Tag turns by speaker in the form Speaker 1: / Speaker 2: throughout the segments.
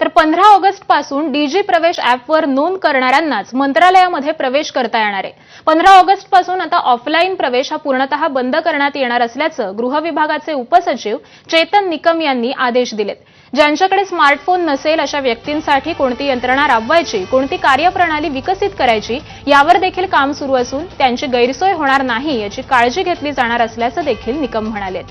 Speaker 1: तर पंधरा ऑगस्टपासून डीजी प्रवेश ऍपवर नोंद करणाऱ्यांनाच मंत्रालयामध्ये प्रवेश करता येणार आहे. पंधरा ऑगस्टपासून आता ऑफलाईन प्रवेश हा पूर्णतः बंद करण्यात येणार असल्याचं गृह विभागाचे उपसचिव चेतन निकम यांनी आदेश दिलेत. ज्यांच्याकडे स्मार्टफोन नसेल अशा व्यक्तींसाठी कोणती यंत्रणा राबवायची कोणती कार्यप्रणाली विकसित करायची यावर देखील काम सुरू असून त्यांची गैरसोय होणार नाही याची काळजी घेतली जाणार असल्याचं देखील निकम म्हणालेत.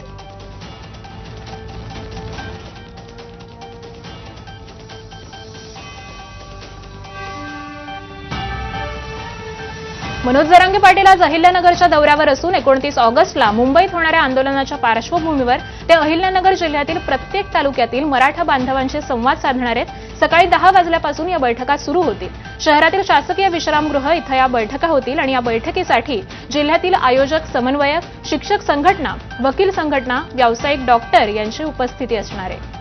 Speaker 1: मनोज जरांगे पाटील आज अहिल्यानगरच्या दौऱ्यावर असून एकोणतीस ऑगस्टला मुंबईत होणाऱ्या आंदोलनाच्या पार्श्वभूमीवर ते अहिल्यानगर जिल्ह्यातील प्रत्येक तालुक्यातील मराठा बांधवांशी संवाद साधणार आहेत. सकाळी दहा वाजल्यापासून या बैठका सुरू होतील. शहरातील शासकीय विश्रामगृह इथं या बैठका होतील आणि या बैठकीसाठी जिल्ह्यातील आयोजक समन्वयक शिक्षक संघटना वकील संघटना व्यावसायिक डॉक्टर यांची उपस्थिती असणार आहे.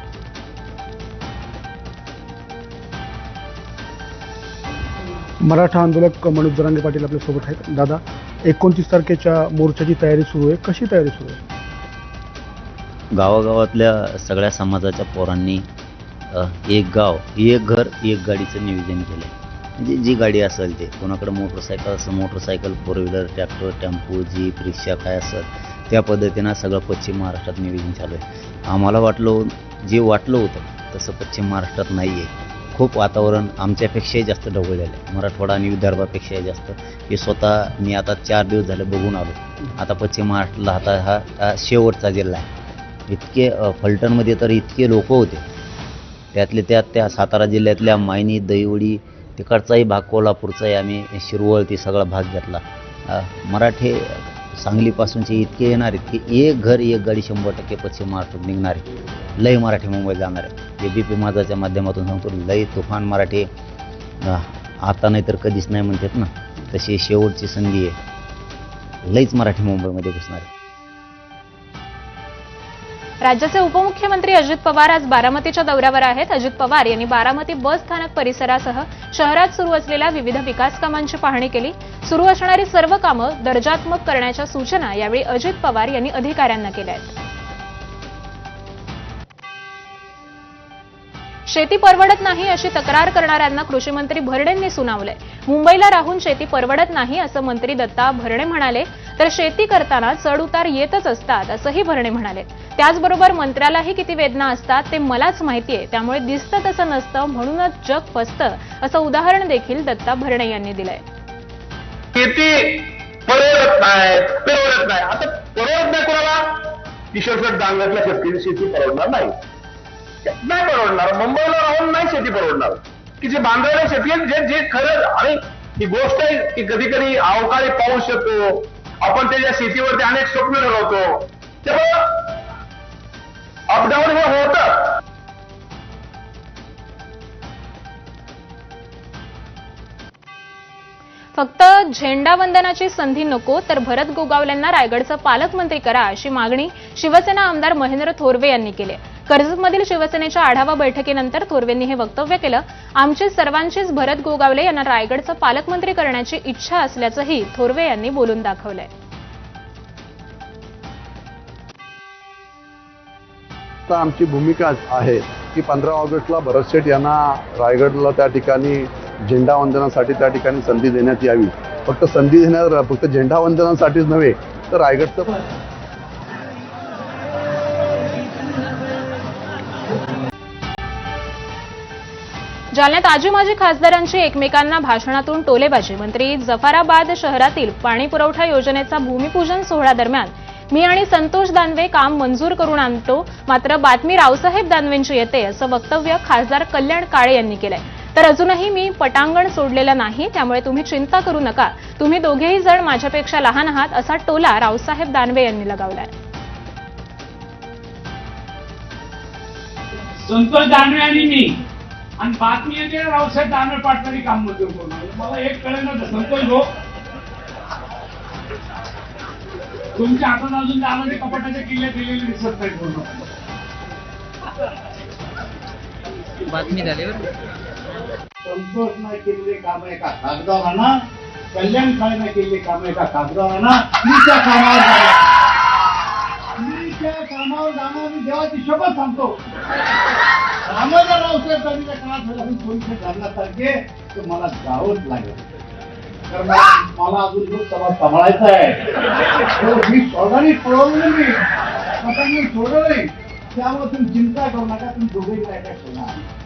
Speaker 2: मराठा आंदोलक मनोज जरांगे पाटील आपल्यासोबत आहेत. दादा एकोणतीस तारखेच्या मोर्चाची तयारी सुरू आहे. कशी तयारी सुरू आहे?
Speaker 3: गावागावातल्या सगळ्या समाजाच्या पोरांनी एक गाव एक घर एक गाडीचं नियोजन केलं म्हणजे जी गाडी असेल ते. कोणाकडे मोटरसायकल असं motorcycle four wheeler tractor tempo jeep rickshaw काय असेल त्या पद्धतीनं सगळं पश्चिम महाराष्ट्रात नियोजन चालू आहे. आम्हाला वाटलं जे वाटलं होतं तसं पश्चिम महाराष्ट्रात नाही आहे खूप वातावरण आमच्यापेक्षाही जास्त ढवळलेलं आहे मराठवाडा आणि विदर्भापेक्षाही जास्त. हे स्वतः मी आता चार दिवस झाले बघून आलो. आता पश्चिम महाराष्ट्राला आता हा हा शेवटचा जिल्हा आहे. इतके फलटणमध्ये तर इतके लोक होते. त्यातले त्यात त्या सातारा जिल्ह्यातल्या मायनी दहिवडी तिकडचाही भाग कोल्हापूरचाही आम्ही शिरवळ ती सगळा भाग घेतला. मराठी सांगलीपासूनचे इतके येणार आहेत की एक घर एक गाडी शंभर टक्के पश्चिम महाराष्ट्रात निघणार. आहे लय मराठी मुंबईत जाणार. आहे जे बी पी माझाच्या माध्यमातून सांगतो लय तुफान मराठी. आता नाही तर कधीच नाही म्हणतात ना. तशी शेवटची संधी आहे. लईच मराठी मुंबईमध्ये घुसणार. आहे
Speaker 1: राज्याचे उपमुख्यमंत्री अजित पवार आज बारामतीच्या दौऱ्यावर आहेत. अजित पवार यांनी बारामती बस स्थानक परिसरासह शहरात सुरू असलेल्या विविध विकास कामांची पाहणी केली. सुरू असणारी सर्व कामं दर्जात्मक करण्याच्या सूचना यावेळी अजित पवार यांनी अधिकाऱ्यांना केल्या आहेत. शेती परवडत नाही अशी तक्रार करणाऱ्यांना कृषीमंत्री भरणेंनी सुनावलंय. मुंबईला राहून शेती परवडत नाही असं मंत्री दत्ता भरणे म्हणाले. तर शेती करताना चढउतार येतच असतात असंही भरणे म्हणाले. त्याचबरोबर मंत्र्यालाही किती वेदना असतात ते मलाच माहितीये त्यामुळे दिसतं तसं नसतं म्हणूनच जग फसतं असं उदाहरण देखील दत्ता भरणे यांनी दिलंय.
Speaker 4: शेती परवडत नाही परवडत नाही. आता परवडत नाही कोणाला? किशोरसट डांगरला शेतकरी शेती परवडणार नाही. नाही परवडणार. मुंबईला राहून नाही शेती परवडणार. की जे बांधायला शेती जे जे खरंच आणि ही गोष्ट आहे की कधी कधी अवकाळी पाऊस येतो आपण त्याच्या शेतीवरती अनेक स्वप्न ठरवतो तेव्हा अपडाऊन हे होतं
Speaker 1: फक्त झेंडा वंदनाची संधी नको तर भरत गोगावलेंना रायगडचं पालकमंत्री करा अशी मागणी शिवसेना आमदार महेंद्र थोरवे यांनी केली आहे. कर्जतमधील शिवसेनेच्या आढावा बैठकीनंतर थोरवेंनी हे वक्तव्य केलं. आमची सर्वांचीच भरत गोगावले यांना रायगडचं पालकमंत्री करण्याची इच्छा असल्याचंही थोरवे यांनी बोलून दाखवलंय.
Speaker 5: आमची भूमिका आहे की पंधरा ऑगस्टला भरत शेठ यांना रायगडला त्या ठिकाणी झेंडा वंदनासाठी त्या ठिकाणी संधी देण्यात यावी. फक्त संधी देण्यात फक्त झेंडा वंदनासाठीच नव्हे तर रायगडचं
Speaker 1: जालन्यात आजी माजी खासदारांची एकमेकांना भाषणातून टोलेबाजी. मंत्री जफराबाद शहरातील पाणी पुरवठा योजनेचा भूमिपूजन सोहळा दरम्यान मी आणि संतोष दानवे काम मंजूर करून आणतो. मात्र बातमी रावसाहेब दानवेंची येते असं वक्तव्य खासदार कल्याण काळे यांनी केलंय. तर अजूनही मी पटांगण सोडलेलं नाही त्यामुळे तुम्ही चिंता करू नका. तुम्ही दोघेही जण माझ्यापेक्षा लहान आहात असा टोला रावसाहेब दानवे यांनी लगावलाय.
Speaker 6: संतोष दानवे आणि मी. आणि बातमी येते रावसाहेब दानवे पाटलांनी काम मंजूर करून. मला एक कळेल ना संतोष भाऊ तुमच्या हातात अजून दानाचे कपाटाच्या किल्ले दिलेले दिसत नाही पूर्ण
Speaker 7: बातमी झाली बरं.
Speaker 6: संतोष नाही केलेले काम एका कागदावर आणा. कल्याण काळेने केलेले काम एका कागदावर आणा. मी त्या कामावर जाणार कामावर जाणार मी देवाची शपथ सांगतो. रावसाहेब काळात तर मला जावंच लागेल. तर मला अजून लोकसभा सांभाळायचा आहे. मी स्वतःने पळवलं मी. स्वतःने सोडलं नाही. त्यामुळे तुम्ही चिंता करू नका तुम्ही दोघेही काय काय सोडणार?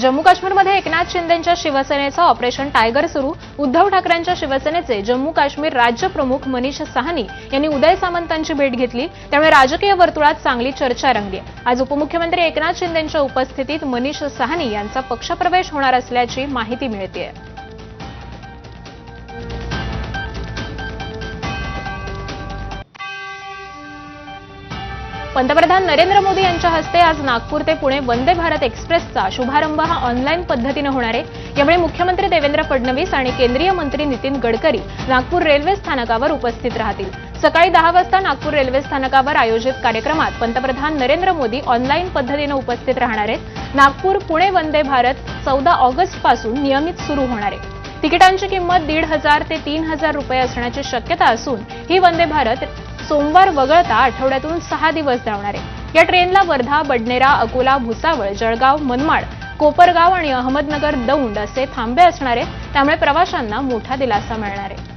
Speaker 1: जम्मू काश्मीरमध्ये एकनाथ शिंदेच्या शिवसेनेचं ऑपरेशन टायगर सुरू. उद्धव ठाकरेंच्या शिवसेनेचे जम्मू काश्मीर राज्य प्रमुख मनीष साहनी यांनी उदय सामंतांची भेट घेतली. त्यामुळे राजकीय वर्तुळात चांगली चर्चा रंगली. आज उपमुख्यमंत्री एकनाथ शिंदेच्या उपस्थितीत मनीष साहनी यांचा पक्षप्रवेश होणार असल्याची माहिती मिळतेय. पंतप्रधान नरेंद्र मोदी यांच्या हस्ते आज नागपूर ते पुणे वंदे भारत एक्सप्रेसचा शुभारंभ हा ऑनलाईन पद्धतीनं होणार आहे. यावेळी मुख्यमंत्री देवेंद्र फडणवीस आणि केंद्रीय मंत्री नितीन गडकरी नागपूर रेल्वे स्थानकावर उपस्थित राहतील. सकाळी दहा वाजता नागपूर रेल्वे स्थानकावर आयोजित कार्यक्रमात पंतप्रधान नरेंद्र मोदी ऑनलाईन पद्धतीनं उपस्थित राहणार आहेत. नागपूर पुणे वंदे भारत चौदा ऑगस्टपासून नियमित सुरू होणार आहे. तिकिटांची किंमत दीड हजार ते तीन हजार रुपये असण्याची शक्यता असून ही वंदे भारत सोमवार वगळता आठवड्यातून सहा दिवस धावणार. आहे या ट्रेनला वर्धा बडनेरा अकोला भुसावळ जळगाव मनमाड कोपरगाव आणि अहमदनगर दौंड असे थांबे असणार आहेत त्यामुळे प्रवाशांना मोठा दिलासा मिळणार. आहे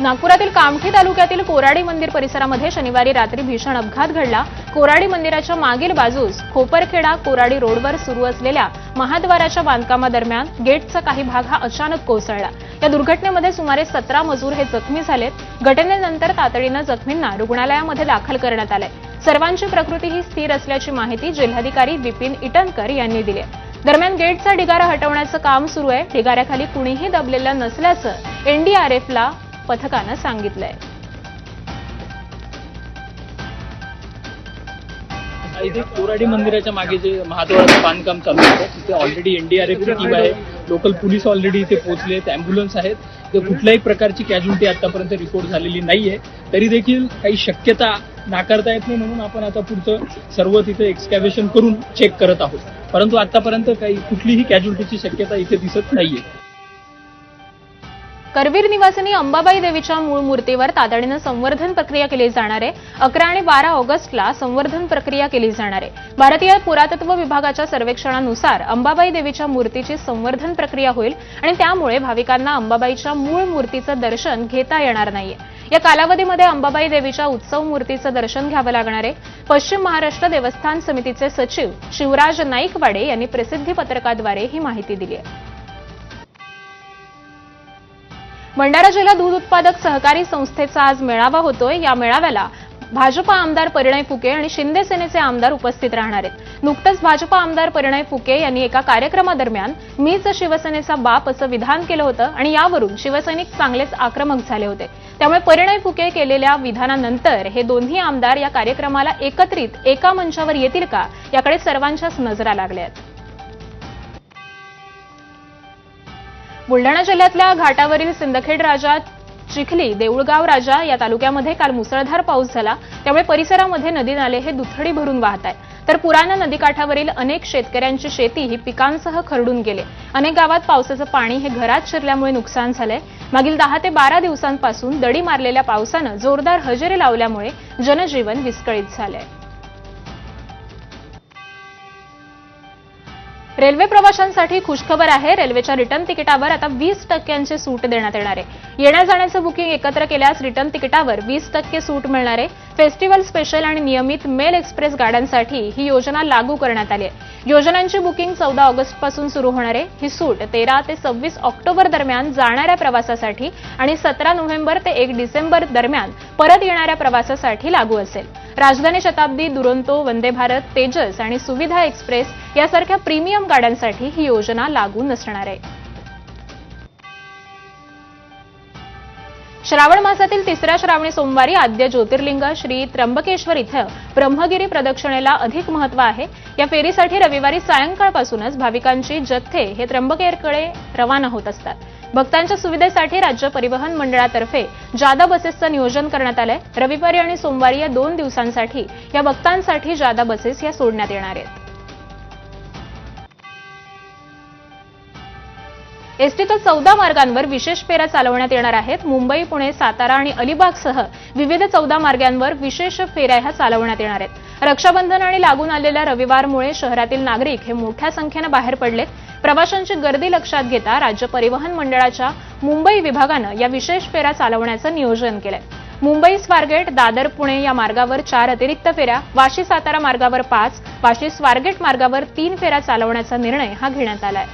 Speaker 1: नागपुरातील कामठी तालुक्यातील कोराडी मंदिर परिसरामध्ये शनिवारी रात्री भीषण अपघात घडला. कोराडी मंदिराच्या मागील बाजूस खोपरखेडा कोराडी रोडवर सुरू असलेल्या महाद्वाराच्या बांधकामादरम्यान गेटचा काही भाग हा अचानक कोसळला. या दुर्घटनेमध्ये सुमारे सतरा मजूर हे जखमी झालेत. घटनेनंतर तातडीनं जखमींना रुग्णालयामध्ये दाखल करण्यात आलंय. सर्वांची प्रकृती ही स्थिर असल्याची माहिती जिल्हाधिकारी विपिन इटनकर यांनी दिली दरम्यान गेटचा ढिगारा हटवण्याचं काम सुरू आहे. ढिगाऱ्याखाली कुणीही दबलेलं नसल्याचं एनडीआरएफला पथकानं सांगितलंय.
Speaker 8: इथे कोराडी मंदिराच्या मागे जे महाद्वाराचं बांधकाम चालू आहे तिथे ऑलरेडी एनडीआरएफची टीम आहे. लोकल पोलीस ऑलरेडी इथे पोहोचले आहेत ॲम्ब्युलन्स आहेत. तर कुठल्याही प्रकारची कॅज्युलिटी आतापर्यंत रिपोर्ट झालेली नाहीये. तरी देखील काही शक्यता नाकारता येत नाही म्हणून आपण आता पुढचं सर्व तिथे एक्सकॅव्हेशन करून चेक करत आहोत. परंतु आतापर्यंत काही कुठलीही कॅज्युलिटीची शक्यता इथे दिसत नाहीये.
Speaker 1: करवीर निवासिनी अंबाबाई देवीच्या मूळ मूर्तीवर तातडीनं संवर्धन प्रक्रिया केली जाणार आहे. अकरा आणि बारा ऑगस्टला संवर्धन प्रक्रिया केली जाणार आहे. भारतीय पुरातत्व विभागाच्या सर्वेक्षणानुसार अंबाबाई देवीच्या मूर्तीची संवर्धन प्रक्रिया होईल आणि त्यामुळे भाविकांना अंबाबाईच्या मूळ मूर्तीचं दर्शन घेता येणार नाहीये. या कालावधीमध्ये अंबाबाई देवीच्या उत्सव मूर्तीचं दर्शन घ्यावं लागणार आहे. पश्चिम महाराष्ट्र देवस्थान समितीचे सचिव शिवराज नाईकवाडे यांनी प्रसिद्धी पत्रकाद्वारे ही माहिती दिली आहे. भंडारा जिल्हा दूध उत्पादक सहकारी संस्थेचा आज मेळावा होतोय. या मेळाव्याला भाजपा आमदार परिणय फुके आणि शिंदे सेनेचे आमदार उपस्थित राहणार आहेत. नुकतंच भाजपा आमदार परिणय फुके यांनी एका कार्यक्रमादरम्यान मीच शिवसेनेचा बाप असं विधान केलं होतं आणि यावरून शिवसैनिक चांगलेच आक्रमक झाले होते. त्यामुळे परिणय फुके केलेल्या विधानानंतर हे दोन्ही आमदार या कार्यक्रमाला एकत्रित एका मंचावर येतील का याकडे सर्वांच्याच नजरा लागल्या आहेत. बुलढाणा जिल्ह्यातल्या घाटावरील सिंदखेड राजा चिखली देऊळगाव राजा या तालुक्यामध्ये काल मुसळधार पाऊस झाला. त्यामुळे परिसरामध्ये नदी नाले हे दुथडी भरून वाहत आहेत. तर पुरानं नदीकाठावरील अनेक शेतकऱ्यांची शेती ही पिकांसह खरडून गेले. अनेक गावात पावसाचं पाणी हे घरात शिरल्यामुळे नुकसान झालंय. मागील दहा ते बारा दिवसांपासून दडी मारलेल्या पावसानं जोरदार हजेरी लावल्यामुळे जनजीवन विस्कळीत झालंय. रेल्वे प्रवाशांसाठी खुशखबर आहे. रेल्वेच्या रिटर्न तिकिटावर आता वीस टक्क्यांची सूट देण्यात येणार आहे. येण्या जाण्याचं बुकिंग एकत्र केल्यास रिटर्न तिकिटावर वीस टक्के सूट मिळणार आहे. फेस्टिवल स्पेशल आणि नियमित मेल एक्सप्रेस गाड्यांसाठी ही योजना लागू करण्यात आली आहे. योजनांची बुकिंग चौदा ऑगस्टपासून सुरू होणार आहे. ही सूट तेरा ते सव्वीस ऑक्टोबर दरम्यान जाणाऱ्या प्रवासासाठी आणि सतरा नोव्हेंबर ते एक डिसेंबर दरम्यान परत येणाऱ्या प्रवासासाठी लागू असेल. राजधानी शताब्दी दुरंतो वंदे भारत तेजस आणि सुविधा एक्सप्रेस यासारख्या प्रीमियम गाड्यांसाठी ही योजना लागू नसणार आहे. श्रावण मासातील तिसऱ्या श्रावणी सोमवारी आद्य ज्योतिर्लिंग श्री त्र्यंबकेश्वर इथं ब्रह्मगिरी प्रदक्षिणेला अधिक महत्त्व आहे. या फेरीसाठी रविवारी सायंकाळपासूनच भाविकांची जथ्थे हे त्र्यंबकेरकडे रवाना होत असतात. भक्तांच्या सुविधेसाठी राज्य परिवहन मंडळातर्फे जादा बसेसचं नियोजन करण्यात आलंय. रविवारी आणि सोमवारी या दोन दिवसांसाठी या भक्तांसाठी जादा बसेस या सोडण्यात येणार आहेत. एसटीच्या तर चौदा मार्गांवर विशेष फेऱ्या चालवण्यात येणार आहेत. मुंबई पुणे सातारा आणि अलिबागसह विविध चौदा मार्गांवर विशेष फेऱ्या ह्या चालवण्यात येणार आहेत. रक्षाबंधन आणि लागून आलेल्या रविवारमुळे शहरातील नागरिक हे मोठ्या संख्येनं बाहेर पडले प्रवाशांची गर्दी लक्षात घेता राज्य परिवहन मंडळाच्या मुंबई विभागानं या विशेष फेऱ्या चालवण्याचं नियोजन केलंय. मुंबई स्वारगेट दादर पुणे या मार्गावर चार अतिरिक्त फेऱ्या वाशी सातारा मार्गावर पाच वाशी स्वारगेट मार्गावर तीन फेऱ्या चालवण्याचा निर्णय हा घेण्यात आलाय.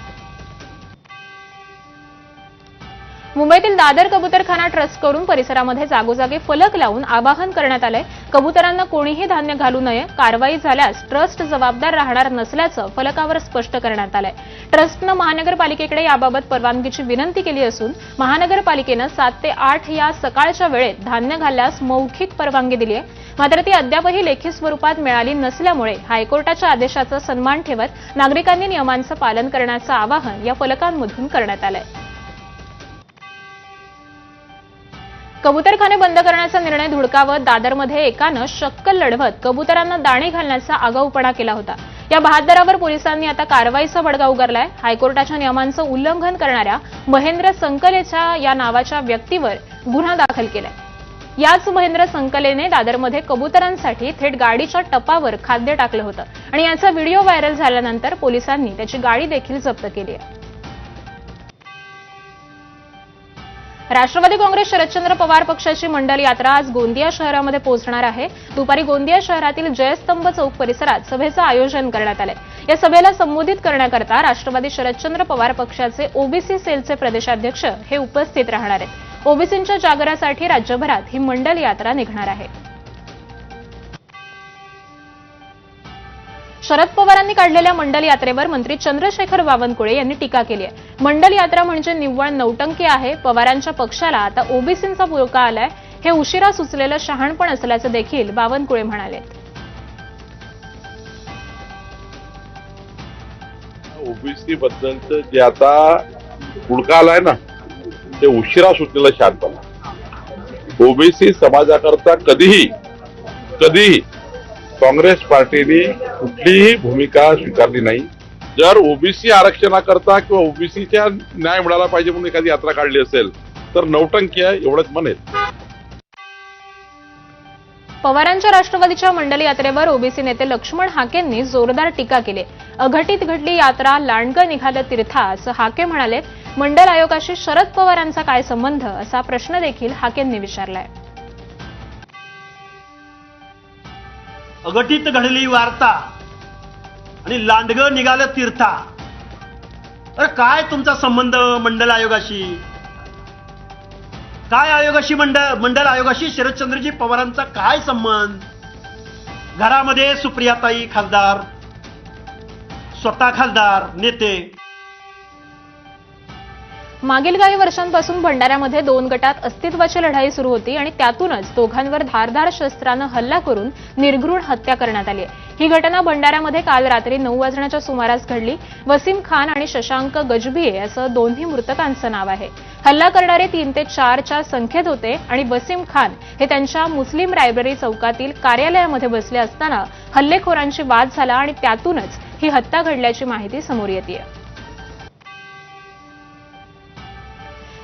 Speaker 1: मुंबईतील दादर कबुतरखाना ट्रस्ट करून परिसरामध्ये जागोजागी फलक लावून आवाहन करण्यात आलंय. कबुतरांना कोणीही धान्य घालू नये कारवाई झाल्यास ट्रस्ट जबाबदार राहणार नसल्याचं फलकावर स्पष्ट करण्यात आलंय. ट्रस्टनं महानगरपालिकेकडे याबाबत परवानगीची विनंती केली असून महानगरपालिकेनं सात ते आठ या सकाळच्या वेळेत धान्य घालल्यास मौखिक परवानगी दिली आहे मात्र ती अद्यापही लेखी स्वरूपात मिळाली नसल्यामुळे हायकोर्टाच्या आदेशाचा सन्मान ठेवत नागरिकांनी नियमांचं पालन करण्याचं आवाहन या फलकांमधून करण्यात आलंय. कबुतरखाने बंद करण्याचा निर्णय धुडकावत दादरमध्ये एकानं शक्कल लढवत कबुतरांना दाणे घालण्याचा आगाऊपणा केला होता. या बहादरावर पोलिसांनी आता कारवाईचा बडगा उगारलाय. हायकोर्टाच्या नियमांचं उल्लंघन करणाऱ्या महेंद्र संकलेच्या या नावाच्या व्यक्तीवर गुन्हा दाखल केलाय. याच महेंद्र संकलेने दादरमध्ये कबुतरांसाठी थेट गाडीच्या टपावर खाद्य टाकलं होतं आणि याचा व्हिडिओ व्हायरल झाल्यानंतर पोलिसांनी त्याची गाडी देखील जप्त केली आहे. राष्ट्रवादी काँग्रेस शरदचंद्र पवार पक्षाची मंडल यात्रा आज गोंदिया शहरामध्ये पोहोचणार आहे. दुपारी गोंदिया शहरातील जयस्तंभ चौक परिसरात सभेचं आयोजन करण्यात आलंय. या सभेला संबोधित करण्याकरता राष्ट्रवादी शरदचंद्र पवार पक्षाचे ओबीसी सेलचे प्रदेशाध्यक्ष हे उपस्थित राहणार आहेत. ओबीसींच्या जागरासाठी राज्यभरात ही मंडल यात्रा निघणार आहे. शरद पवारांनी काढलेल्या मंडल यात्रेवर मंत्री चंद्रशेखर बावनकुळे यांनी टीका केली आहे. मंडल यात्रा म्हणजे निव्वळ नौटंकी आहे. पवारांच्या पक्षाला आता ओबीसींचा पुळका आलाय. हे उशिरा सुचलेलं शहाणपण असल्याचं देखील बावनकुळे म्हणाले.
Speaker 9: ओबीसी बद्दलचं जे आता पुडका आलाय ना ते उशिरा सुटलेलं शहाणपण ओबीसी समाजाकरता कधीही कधीही काँग्रेस पार्टीने कुठलीही भूमिका स्वीकारली नाही. जर ओबीसी आरक्षणाकरता किंवा ओबीसीच्या न्याय मिळाला पाहिजे म्हणून एखादी यात्रा काढली असेल तर नौटंकी आहे एवढंच म्हणेल.
Speaker 1: पवारांच्या राष्ट्रवादीच्या मंडल यात्रेवर ओबीसी नेते लक्ष्मण हाकेंनी जोरदार टीका केली. अघटित घडली यात्रा लांडगं निघालं तीर्था असं हाके म्हणाले. मंडल आयोगाशी शरद पवारांचा काय संबंध असा प्रश्न देखील हाकेंनी विचारलाय.
Speaker 10: अघटित घडली वार्ता आणि लांडग निघालं तीर्था. अरे काय तुमचा संबंध मंडल आयोगाशी? काय आयोगाशी मंडळ मंडल आयोगाशी शरदचंद्रजी पवारांचा काय संबंध? घरामध्ये सुप्रियाताई खासदार स्वतः खासदार नेते
Speaker 1: मागील काही वर्षांपासून भंडाऱ्यामध्ये दोन गटात अस्तित्वाची लढाई सुरू होती आणि त्यातूनच दोघांवर धारधार शस्त्रानं हल्ला करून निर्घृण हत्या करण्यात आली आहे. ही घटना भंडाऱ्यामध्ये काल रात्री नऊ वाजण्याच्या सुमारास घडली. वसीम खान आणि शशांक गजभिये असं दोन्ही मृतकांचं नाव आहे. हल्ला करणारे तीन ते चारच्या संख्येत होते आणि वसीम खान हे त्यांच्या मुस्लिम लायब्ररी चौकातील कार्यालयामध्ये बसले असताना हल्लेखोरांशी वाद झाला आणि त्यातूनच ही हत्या घडल्याची माहिती समोर येते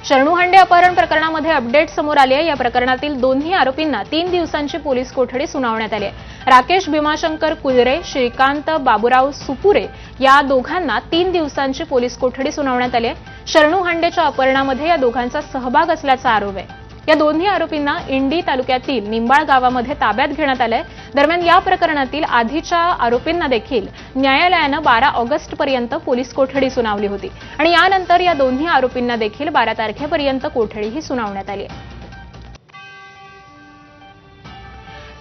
Speaker 1: शरणू हांडे अपहरण प्रकरणामध्ये अपडेट समोर आली आहे. या प्रकरणातील दोन्ही आरोपींना तीन दिवसांची पोलीस कोठडी सुनावण्यात आली आहे. राकेश भीमाशंकर कुलरे श्रीकांत बाबूराव सुपुरे या दोघांना तीन दिवसांची पोलीस कोठडी सुनावण्यात आली आहे. शरणू हांडेच्या अपहरणामध्ये या दोघांचा सहभाग असल्याचा आरोप आहे. या दोन्ही आरोपींना इंडी तालुक्यातील निंबाळ गावामध्ये ताब्यात घेण्यात आलंय. दरम्यान या प्रकरणातील आधीच्या आरोपींना देखील न्यायालयानं बारा ऑगस्ट पर्यंत पोलीस कोठडी सुनावली होती. आणि यानंतर या दोन्ही आरोपींना देखील बारा तारखेपर्यंत कोठडीही सुनावण्यात आली आहे.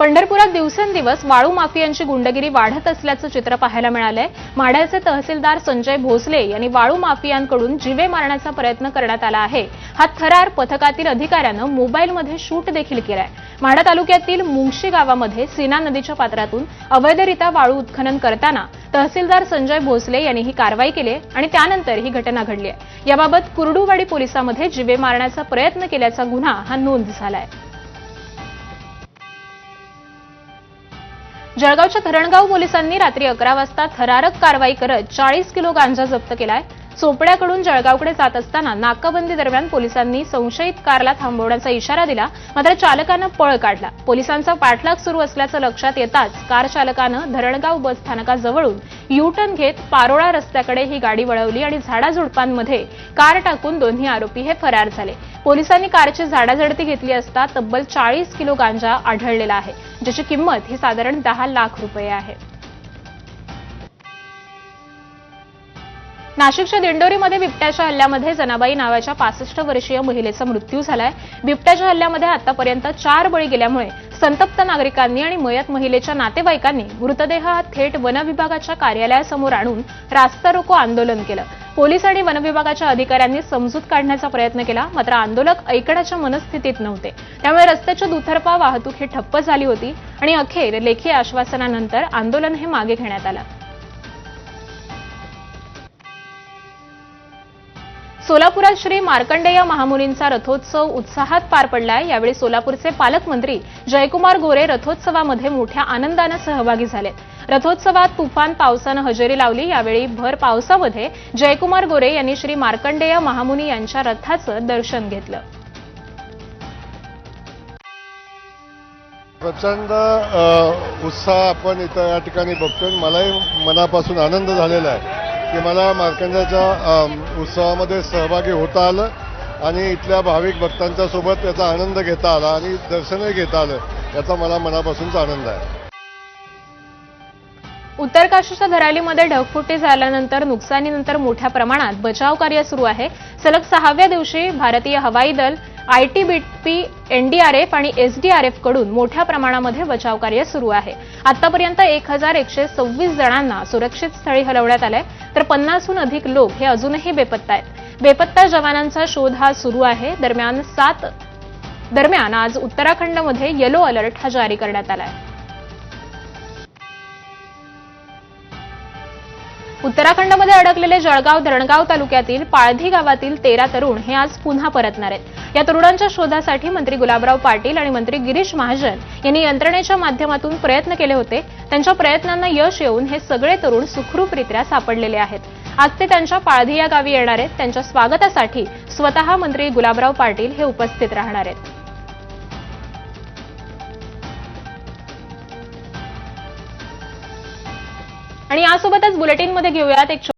Speaker 1: पंढरपुरात दिवसेंदिवस वाळू माफियांची गुंडगिरी वाढत असल्याचं चित्र पाहायला मिळालंय. माढ्याचे तहसीलदार संजय भोसले यांनी वाळू माफियांकडून जीवे मारण्याचा प्रयत्न करण्यात आला आहे. हा थरार पथकातील अधिकाऱ्यानं मोबाईलमध्ये शूट देखील केलाय. माढा तालुक्यातील मुंगशी गावामध्ये सीना नदीच्या पात्रातून अवैधरित्या वाळू उत्खनन करताना तहसीलदार संजय भोसले यांनी ही कारवाई केली आणि त्यानंतर ही घटना घडली आहे. याबाबत कुर्डूवाडी पोलिसांमध्ये जीवे मारण्याचा प्रयत्न केल्याचा गुन्हा हा नोंद झालाय. जळगावच्या धरणगाव पोलिसांनी रात्री अकरा वाजता थरारक कारवाई करत चाळीस किलो गांजा जप्त केलाय. चोपड्याकडून जळगावकडे जात असताना नाकाबंदी दरम्यान पोलिसांनी संशयित कारला थांबवण्याचा इशारा दिला मात्र चालकानं पळ काढला. पोलिसांचा पाठलाग सुरू असल्याचं लक्षात येताच कार चालकानं धरणगाव बस स्थानकाजवळून युटर्न घेत पारोळा रस्त्याकडे ही गाडी वळवली आणि झाडाझुडपांमध्ये कार टाकून दोन्ही आरोपी हे फरार झाले. पोलिसांनी कारची झाडाझडती घेतली असता तब्बल चाळीस किलो गांजा आढळलेला आहे ज्याची किंमत ही साधारण दहा लाख रुपये आहे. नाशिकच्या दिंडोरीमध्ये बिबट्याच्या हल्ल्यामध्ये जनाबाई नावाच्या पासष्ट वर्षीय महिलेचा मृत्यू झालाय. बिबट्याच्या हल्ल्यामध्ये आतापर्यंत चार बळी गेल्यामुळे संतप्त नागरिकांनी आणि मयत महिलेच्या नातेवाईकांनी मृतदेह हा थेट वनविभागाच्या कार्यालयासमोर आणून रास्ता रोको आंदोलन केलं. पोलीस आणि वनविभागाच्या अधिकाऱ्यांनी समजूत काढण्याचा प्रयत्न केला. मात्र आंदोलक ऐकण्याच्या मनस्थितीत नव्हते. त्यामुळे रस्त्याच्या दुतर्फा वाहतूक ही ठप्प झाली होती आणि अखेर लेखी आश्वासनानंतर आंदोलन हे मागे घेण्यात आलं. सोलापुरात श्री मार्कंडेय महामुनींचा रथोत्सव उत्साहात पार पडलाय. यावेळी सोलापूरचे पालकमंत्री जयकुमार गोरे रथोत्सवामध्ये मोठ्या आनंदानं सहभागी झालेत. रथोत्सवात तुफान पावसानं हजेरी लावली. यावेळी भर पावसामध्ये जयकुमार गोरे यांनी श्री मार्कंडेय महामुनी यांच्या रथाचं दर्शन घेतलं.
Speaker 11: प्रचंड उत्साह आपण इथं या ठिकाणी बघतोय मलाही मनापासून आनंद झालेला आहे. की मला मार्कंड्याच्या उत्सवामध्ये सहभागी होता आलं आणि इथल्या भाविक भक्तांच्या सोबत याचा आनंद घेता आला आणि दर्शनही घेता आलं. याचा मला मनापासूनचा आनंद आहे.
Speaker 1: उत्तर काशीच्या धरालीमध्ये ढगफुटी झाल्यानंतर नुकसानीनंतर मोठ्या प्रमाणात बचाव कार्य सुरू आहे. सलग सहाव्या दिवशी भारतीय हवाई दल आयटीबीपी एनडीआरएफ आणि एसडीआरएफकडून मोठ्या प्रमाणामध्ये बचाव कार्य सुरू आहे. आतापर्यंत एक हजार एकशे सव्वीस जणांना सुरक्षित स्थळी हलवण्यात आलंय तर पन्नासहून अधिक लोक हे अजूनही बेपत्ता आहेत. बेपत्ता जवानांचा शोध हा सुरू आहे. दरम्यान सात दरम्यान आज उत्तराखंडमध्ये येलो अलर्ट हा जारी करण्यात आला आहे उत्तराखंडमध्ये अडकलेले जळगाव धरणगाव तालुक्यातील पाळधी गावातील तेरा तरुण हे आज पुन्हा परतणार आहेत. या तरुणांच्या शोधासाठी मंत्री गुलाबराव पाटील आणि मंत्री गिरीश महाजन यांनी यंत्रणेच्या माध्यमातून प्रयत्न केले होते. त्यांच्या प्रयत्नांना यश येऊन हे सगळे तरुण सुखरूपरित्या सापडलेले आहेत. आज ते त्यांच्या पाळधी या गावी येणार आहेत. त्यांच्या स्वागतासाठी स्वतः मंत्री गुलाबराव पाटील हे उपस्थित राहणार आहेत. आणि यासोबतच बुलेटिनमध्ये घेऊयात एक